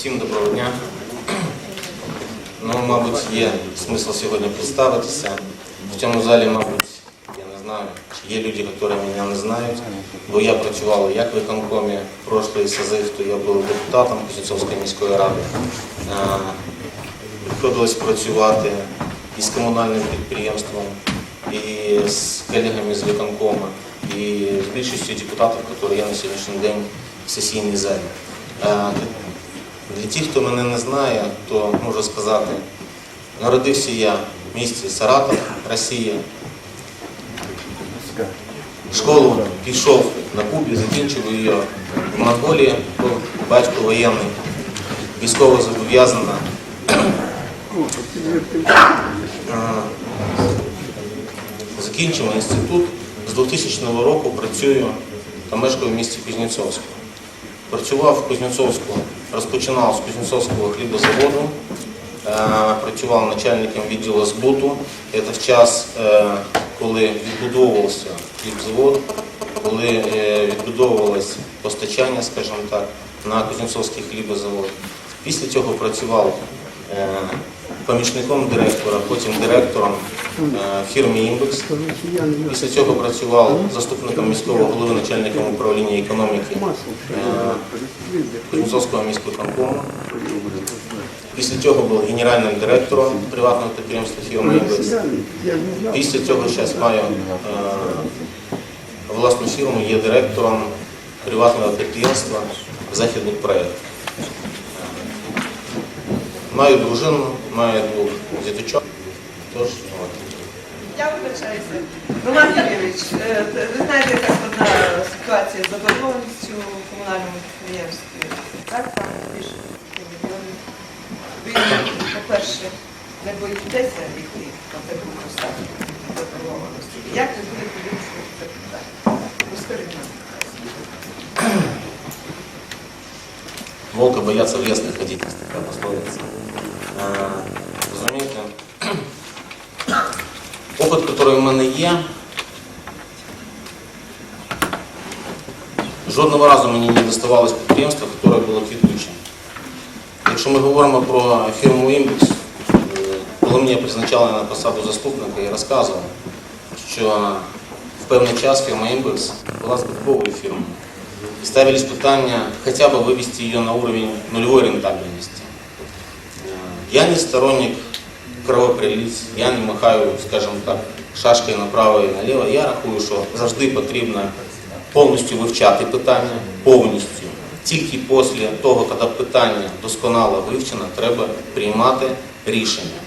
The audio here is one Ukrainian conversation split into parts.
Всім доброго дня. Ну, мабуть, є смисл сьогодні представитися. В цьому залі, мабуть, я не знаю, чи є люди, які мене не знають, бо я працював як в виконкомі прошлий созив, то я був депутатом Кузнецовської міської ради. Приходилось працювати із комунальним підприємством, і з колегами з виконкому, і з більшістю депутатів, які є на сьогоднішній день в сесійній залі. Для тих, хто мене не знає, то можу сказати, народився я в місті Саратов, Росія. Школу пішов на Кубі, закінчив її в Монголії, був батько воєнний, військово зобов'язана. Закінчив інститут. З 2000 року працюю та мешкаю в місті Кузнєцовську. Працював в Кузнєцовську, розпочинав з Кузнєцовського хлібозаводу, е, працював начальником відділу збуту. Це в час, е, коли відбудовувався хлібзавод, коли е, відбудовувалось постачання, скажімо так, на Кузнєцовський хлібозавод. Після цього працював помічником директора, потім директором е, фірми Імбекс. Після цього працював заступником міського голови, начальником управління економіки е, Кузнецовського міськвиконкому. Після цього був генеральним директором приватного підприємства фірми Імбекс. Після цього зараз маю е, власну фірму, є директором приватного підприємства Західний проєкт. Маю дружину, маю двох діточок. Тож. Я вибачаюся. Роман Юрійович, е, ви знаєте, яка складна ситуація з заборгованістю в комунальному підприємстві. Так, там більше мільйонів. Ви, по-перше, не боїтеся йти на таку поставку заборгованості. Як ви будете вирішувати це питання? Розкажіть. Волка боятся в лес не ходить, Опит, який в мене є, жодного разу мені не доставалось підприємство, яке було квітучим. Якщо ми говоримо про фірму Імбекс, е, коли мене призначали на посаду заступника, я розказував, що в певний час фірма Імбекс була збитковою фірмою. И ставились питания хотя бы вывести ее на уровень нулевой рентабельности. Э, Я не сторонник кровоприлиць, я не махаю, скажімо так, шашкою направо і наліво. Я рахую, що завжди потрібно повністю вивчати питання, повністю. Тільки після того, коли питання досконало вивчено, треба приймати рішення.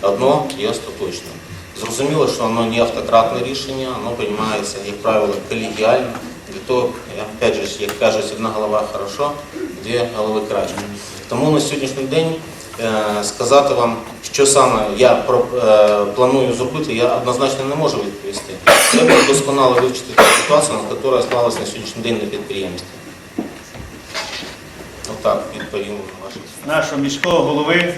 Одно і остаточно. Зрозуміло, що воно не автократне рішення, воно приймається, як правило, колегіально. Для того, опять же, як кажуть, одна голова хорошо, дві голови краще. Тому на сьогоднішній день сказати вам, що саме я е, планую зробити, я однозначно не можу відповісти. Треба досконало вивчити ту ситуацію, яка склалася на сьогоднішній день на підприємстві. Отак відповім на ваше. нашого міського голови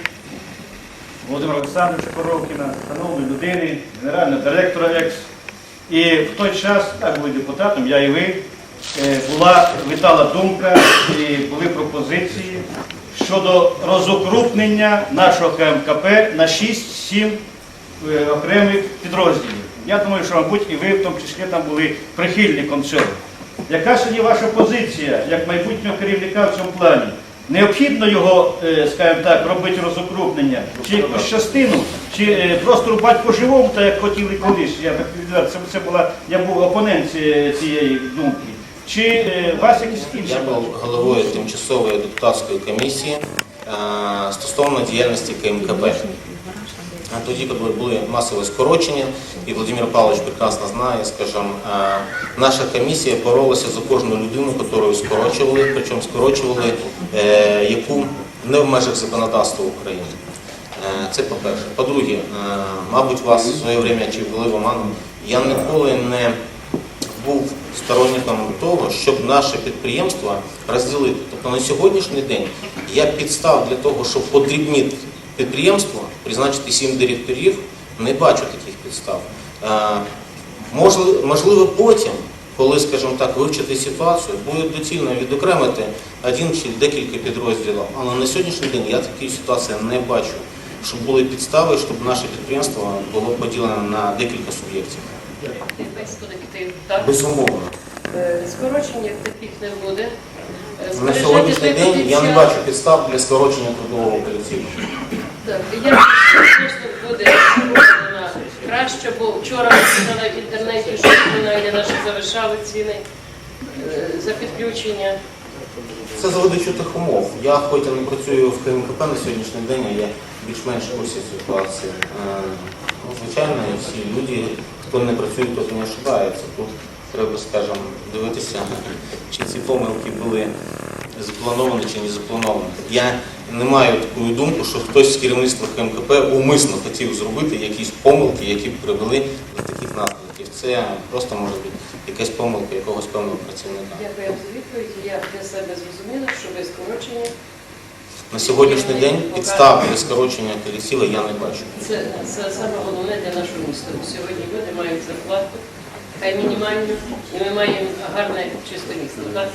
Володимира Олександровича Коровкіна, шановної людини, генерального директора ЕКС. І в той час, так були депутатом, я і ви, е, була витала думка і були пропозиції щодо розукрупнення нашого КМКП на 6-7 е, окремих підрозділів. Я думаю, що, мабуть, і ви в тому числі там були прихильником цього. Яка сьогодні ваша позиція як майбутнього керівника в цьому плані? Необхідно його, е, скажімо так, робити розукрупнення, чи якусь частину, чи е, просто рубати по-живому, так як хотіли колись. Я так відверто, це, була, я був опонент цієї думки. Чи е, у вас якісь інші? Я був головою тимчасової депутатської комісії е, стосовно діяльності КМКП. А Тоді, коли були масові скорочення, і Володимир Павлович прекрасно знає, скажімо, е, наша комісія боролася за кожну людину, яку скорочували, причому скорочували е, яку не в межах законодавства України. Е, Це по-перше. По-друге, е, мабуть, вас в своє время чи були в оману, я ніколи не сторонником того, щоб наше підприємство розділити. Тобто на сьогоднішній день я підстав для того, щоб подрібнити підприємство, призначити сім директорів, не бачу таких підстав. Е, можливо, потім коли, скажімо так, вивчити ситуацію, буде доцільно відокремити один чи декілька підрозділів. Але на сьогоднішній день я такої ситуації не бачу, щоб були підстави, щоб наше підприємство було поділене на декілька суб'єктів. Без колектив, так? Безумовно. Е, Скорочень як таких не буде. Е, На сьогоднішній день я не бачу підстав для скорочення трудового колективу. Так, я звісно буде краще, бо вчора ми в інтернеті, що комунальні наші завишали ціни е, за підключення. Це за видачутих умов. Я хоч і не працюю в КМКП на сьогоднішній день, а я більш-менш курсі ситуації. Ну, звичайно, всі люди, хто не працює, тот не ошибається. Тут треба, скажімо, дивитися, чи ці помилки були заплановані чи не заплановані. Я не маю такої думки, що хтось з керівництва КМКП умисно хотів зробити якісь помилки, які б привели до таких наслідків. Це просто може бути якась помилка якогось певного працівника. Дякую за відповідь. Я для себе зрозуміла, що без скорочення На сьогоднішній день підстав для скорочення колективу я не бачу. це, це саме головне для нашого міста. Сьогодні люди мають зарплату, хай мінімальну, і ми маємо гарне чисте місто. Так?